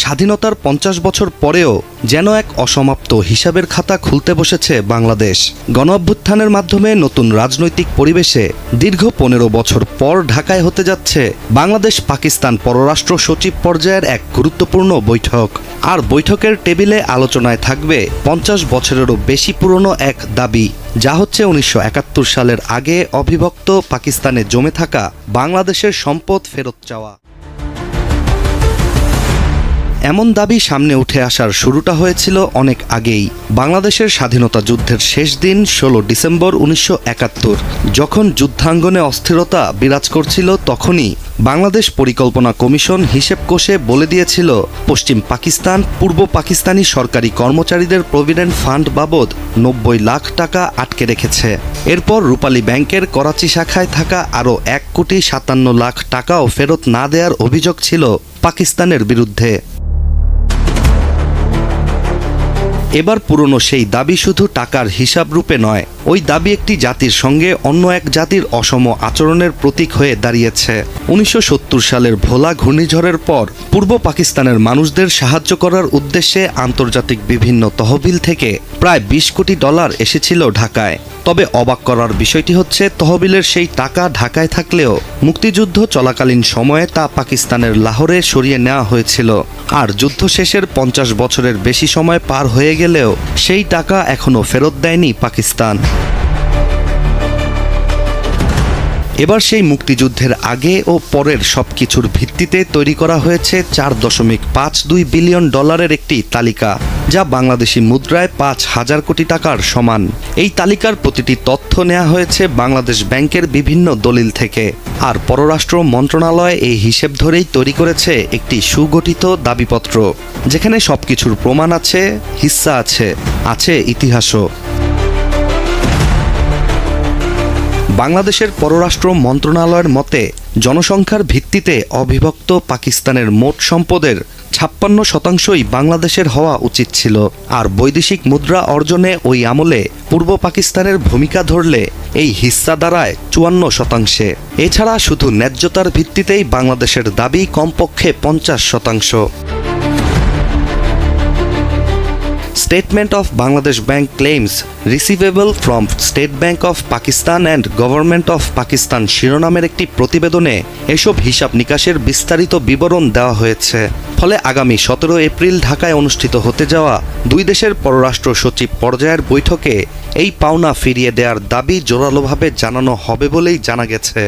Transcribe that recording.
স্বাধীনতার পঞ্চাশ বছর পরেও যেন এক অসমাপ্ত হিসাবের খাতা খুলতে বসেছে বাংলাদেশ। গণ অভ্যুত্থানের মাধ্যমে নতুন রাজনৈতিক পরিবেশে দীর্ঘ পনেরো বছর পর ঢাকায় হতে যাচ্ছে বাংলাদেশ পাকিস্তান পররাষ্ট্র সচিব পর্যায়ের এক গুরুত্বপূর্ণ বৈঠক। আর বৈঠকের টেবিলে আলোচনায় থাকবে পঞ্চাশ বছরেরও বেশি পুরনো এক দাবি, যা হচ্ছে উনিশশো একাত্তর সালের আগে অবিভক্ত পাকিস্তানে জমে থাকা বাংলাদেশের সম্পদ ফেরত চাওয়া। এমন দাবি সামনে উঠে আসার শুরুটা হয়েছিল অনেক আগেই। বাংলাদেশের স্বাধীনতা যুদ্ধের শেষ দিন, ষোলো ডিসেম্বর উনিশশো একাত্তর। যখন যুদ্ধাঙ্গনে অস্থিরতা বিরাজ করছিল, তখনই বাংলাদেশ পরিকল্পনা কমিশন হিসেব কোষে বলে দিয়েছিল, পশ্চিম পাকিস্তান, পূর্ব পাকিস্তানি সরকারি কর্মচারীদের প্রভিডেন্ট ফান্ড বাবদ নব্বই লাখ টাকা আটকে রেখেছে। এরপর রূপালী ব্যাংকের করাচি শাখায় থাকা আরও এক কোটি সাতান্ন লাখ টাকাও ফেরত না দেওয়ার অভিযোগ ছিল পাকিস্তানের বিরুদ্ধে। এবার পুরনো সেই দাবি শুধু টাকার হিসাব রূপে নয়, ওই দাবি একটি জাতির সঙ্গে অন্য এক জাতির অসম আচরণের প্রতীক হয়ে দাঁড়িয়েছে। উনিশশো সত্তর সালের ভোলা ঘূর্ণিঝড়ের পর পূর্ব পাকিস্তানের মানুষদের সাহায্য করার উদ্দেশ্যে আন্তর্জাতিক বিভিন্ন তহবিল থেকে প্রায় বিশ কোটি ডলার এসেছিল ঢাকায়। তবে অবাক করার বিষয়টি হচ্ছে, তহবিলের সেই টাকা ঢাকায় থাকলেও মুক্তিযুদ্ধ চলাকালীন সময়ে তা পাকিস্তানের লাহোরে সরিয়ে নেওয়া হয়েছিল। আর যুদ্ধ শেষের পঞ্চাশ বছরের বেশি সময় পার হয়ে গেলেও সেই টাকা এখনও ফেরত দেয়নি পাকিস্তান। এবার সেই মুক্তিযুদ্ধের আগে ও পরের সব কিছুর ভিত্তিতে তৈরি করা হয়েছে চার দশমিক পাঁচ দুই বিলিয়ন ডলারের একটি তালিকা, যা বাংলাদেশি মুদ্রায় পাঁচ হাজার কোটি টাকার সমান। এই তালিকার প্রতিটি তথ্য নেওয়া হয়েছে বাংলাদেশ ব্যাংকের বিভিন্ন দলিল থেকে। আর পররাষ্ট্র মন্ত্রণালয় এই হিসেব ধরেই তৈরি করেছে একটি সুগঠিত দাবিপত্র, যেখানে সবকিছুর প্রমাণ আছে, হিস্সা আছে আছে ইতিহাসও। বাংলাদেশের পররাষ্ট্র মন্ত্রণালয়ের মতে, জনসংখ্যার ভিত্তিতে অবিভক্ত পাকিস্তানের মোট সম্পদের ছাপ্পান্ন শতাংশই বাংলাদেশের হওয়া উচিত ছিল। আর বৈদেশিক মুদ্রা অর্জনে ওই আমলে পূর্ব পাকিস্তানের ভূমিকা ধরলে এই হিস্সা দাঁড়ায় চুয়ান্ন শতাংশে। এছাড়া শুধু ন্যায্যতার ভিত্তিতেই বাংলাদেশের দাবি কমপক্ষে পঞ্চাশ শতাংশ। Statement of Bangladesh Bank claims receivable from State Bank of Pakistan and Government of Pakistan শিরোনামের একটি প্রতিবেদনে এসব হিসাব নিকাশের বিস্তারিত বিবরণ দেওয়া হয়েছে। ফলে আগামী সতেরো এপ্রিল ঢাকায় অনুষ্ঠিত হতে যাওয়া দুই দেশের পররাষ্ট্র সচিব পর্যায়ের বৈঠকে এই পাওনা ফিরিয়ে দেওয়ার দাবি জোরালোভাবে জানানো হবে বলেই জানা গেছে।